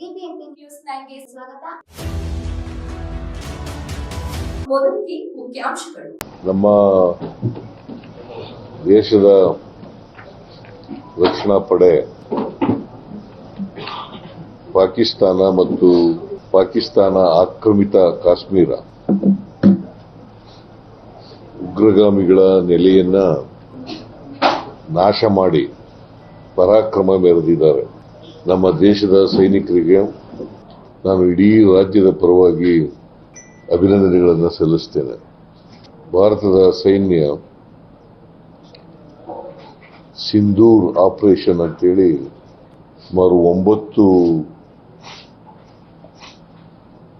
BBMP news ನೈನ್ಗೆ ಸ್ವಾಗತ. ಮೊದಲಿಗೆ ಮುಖ್ಯಾಂಶಗಳು. ನಮ್ಮ ದೇಶದ ರಕ್ಷಣಾ ಪಡೆ ಪಾಕಿಸ್ತಾನ ಮತ್ತು ಪಾಕಿಸ್ತಾನ ಆಕ್ರಮಿತ ಕಾಶ್ಮೀರ ಉಗ್ರಗಾಮಿಗಳ ನೆಲೆಯನ್ನ ನಾಶ ಮಾಡಿ ಪರಾಕ್ರಮ ಮೆರೆದಿದ್ದಾರೆ. ನಮ್ಮ ದೇಶದ ಸೈನಿಕರಿಗೆ ನಾನು ಇಡೀ ರಾಜ್ಯದ ಪರವಾಗಿ ಅಭಿನಂದನೆಗಳನ್ನು ಸಲ್ಲಿಸ್ತೇನೆ. ಭಾರತದ ಸೈನ್ಯ ಸಿಂಧೂರ್ ಆಪರೇಷನ್ ಅಂತೇಳಿ ಸುಮಾರು ಒಂಬತ್ತು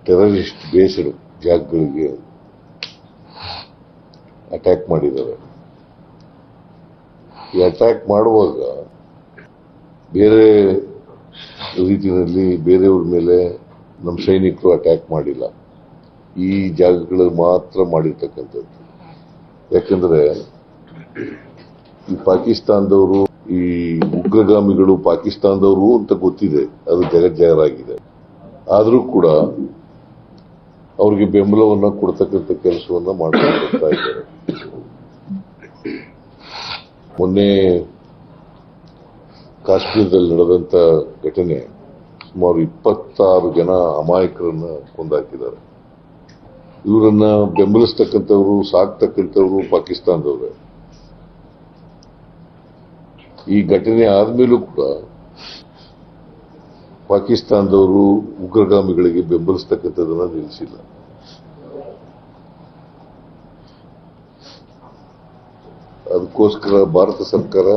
ಟೆರರಿಸ್ಟ್ ಬೇಸ್ಡ್ ಜಾಗಗಳಿಗೆ ಅಟ್ಯಾಕ್ ಮಾಡಿದ್ದಾರೆ. ಈ ಅಟ್ಯಾಕ್ ಮಾಡುವಾಗ ಬೇರೆ ರೀತಿಯಲ್ಲಿ ಬೇರೆಯವ್ರ ಮೇಲೆ ನಮ್ಮ ಸೈನಿಕರು ಅಟ್ಯಾಕ್ ಮಾಡಿಲ್ಲ. ಈ ಜಾಗಗಳಲ್ಲಿ ಮಾತ್ರ ಮಾಡಿರ್ತಕ್ಕಂಥದ್ದು. ಯಾಕಂದ್ರೆ ಈ ಪಾಕಿಸ್ತಾನದವರು, ಈ ಉಗ್ರಗಾಮಿಗಳು ಪಾಕಿಸ್ತಾನದವರು ಅಂತ ಗೊತ್ತಿದೆ. ಅದು ಜಗಜ್ಜಾಹರಾಗಿದೆ. ಆದರೂ ಕೂಡ ಅವ್ರಿಗೆ ಬೆಂಬಲವನ್ನ ಕೊಡ್ತಕ್ಕಂಥ ಕೆಲಸವನ್ನ ಮಾಡ್ತಾ ಇದ್ದಾರೆ. ಮೊನ್ನೆ ಕಾಶ್ಮೀರದಲ್ಲಿ ನಡೆದಂಥ ಘಟನೆ ಸುಮಾರು ಇಪ್ಪತ್ತಾರು ಜನ ಅಮಾಯಕರನ್ನ ಕೊಂದಾಕಿದ್ದಾರೆ. ಇವರನ್ನ ಬೆಂಬಲಿಸ್ತಕ್ಕಂಥವ್ರು, ಸಾಕ್ತಕ್ಕಂಥವ್ರು ಪಾಕಿಸ್ತಾನದವ್ರೆ. ಈ ಘಟನೆ ಆದ್ಮೇಲೂ ಕೂಡ ಪಾಕಿಸ್ತಾನದವರು ಉಗ್ರಗಾಮಿಗಳಿಗೆ ಬೆಂಬಲಿಸ್ತಕ್ಕಂಥದ್ದನ್ನ ನಿಲ್ಲಿಸಿಲ್ಲ. ಅದಕ್ಕೋಸ್ಕರ ಭಾರತ ಸರ್ಕಾರ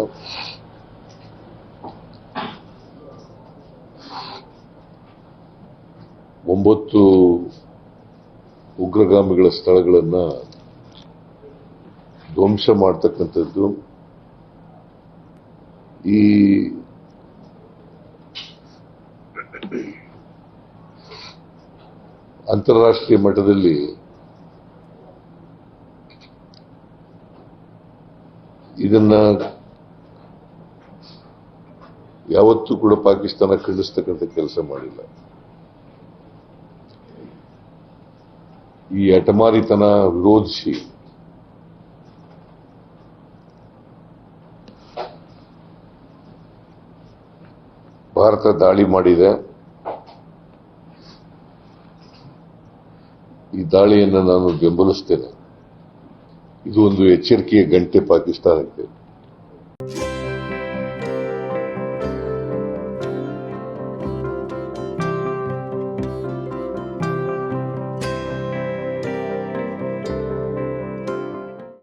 ಒಂಬತ್ತು ಉಗ್ರಗಾಮಿಗಳ ಸ್ಥಳಗಳನ್ನು ಧ್ವಂಸ ಮಾಡ್ತಕ್ಕಂಥದ್ದು. ಈ ಅಂತಾರಾಷ್ಟ್ರೀಯ ಮಟ್ಟದಲ್ಲಿ ಇದನ್ನ ಯಾವತ್ತೂ ಕೂಡ ಪಾಕಿಸ್ತಾನ ಖಂಡಿಸ್ತಕ್ಕಂಥ ಕೆಲಸ ಮಾಡಿಲ್ಲ. ಈ ಅಟಮಾರಿತನ ವಿರೋಧಿಸಿ. ಭಾರತ ದಾಳಿ ಮಾಡಿದೆ. ಈ ದಾಳಿಯನ್ನು ನಾನು ಬೆಂಬಲಿಸ್ತೇನೆ. ಇದು ಒಂದು ಎಚ್ಚರಿಕೆಯ ಗಂಟೆ ಪಾಕಿಸ್ತಾನಕ್ಕೆ.